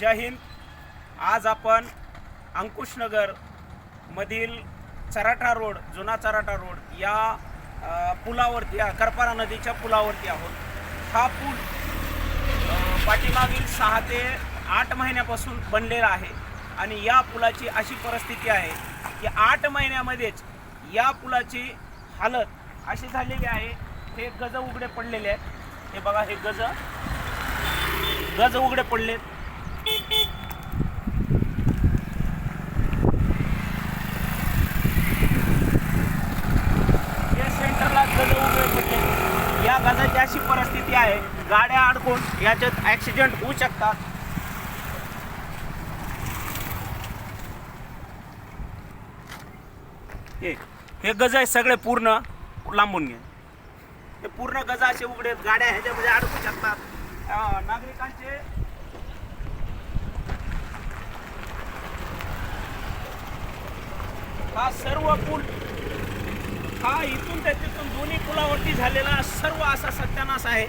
जय हिंद. आज आपण अंकुशनगर मधील चराटा रोड जुना चराटा रोड या पुलावरती करपारा नदीच्या पुलावरती आहोत. हा पूल पाठीमागील सहा ते आठ महिन्यापासून बनलेला आहे आणि या पुलाची अशी परिस्थिती आहे की आठ महिन्यामध्येच या पुलाची हालत अशी झालेली आहे. हे गज उघडे पडलेले आहेत. हे बघा हे गज. गज उघडे पडलेत या सेंटरला गज उघडे पडले या गजाची अशी परिस्थिती आहे. गाड्या अडकून याच्यात ॲक्सिडेंट होऊ शकतात. हे हे गज आहे सगळे पूर्ण. लांबून घे. हे पूर्ण गज असे उघडे गाड्या ह्याच्यामध्ये अडकू शकतात. नागरिकांचे हा सर्व पूल हा इथून ते तिथून दोन्ही पुलावरती झालेला सर्व असा सत्यानाश आहे.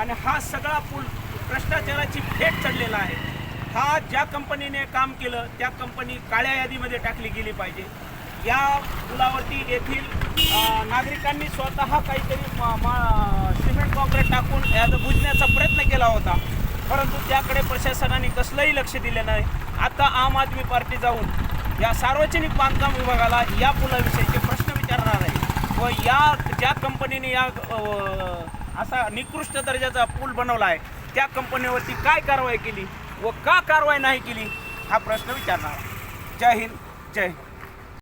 आणि हा सगळा पूल भ्रष्टाचाराची भेट चढलेला आहे. हा ज्या कंपनीने काम केलं त्या कंपनी काळ्या यादीमध्ये टाकली गेली पाहिजे. या पुलावरती येथील नागरिकांनी स्वतः काहीतरी सिमेंट कॉन्क्रीट टाकून याचा बुजण्याचा प्रयत्न केला होता. परंतु त्याकडे प्रशासनाने कसलंही लक्ष दिलं नाही. आता आम आदमी पार्टी जाऊन या सार्वजनिक बांधकाम विभागाला या पुलाविषयीचे प्रश्न विचार या ज्या कंपनीने या असा निकृष्ट दर्जाचा पूल बनवला आहे त्या कंपनीवरती काय कारवाई केली व का कारवाई नाही केली हा प्रश्न विचारणार जय हिंद जय हिंद.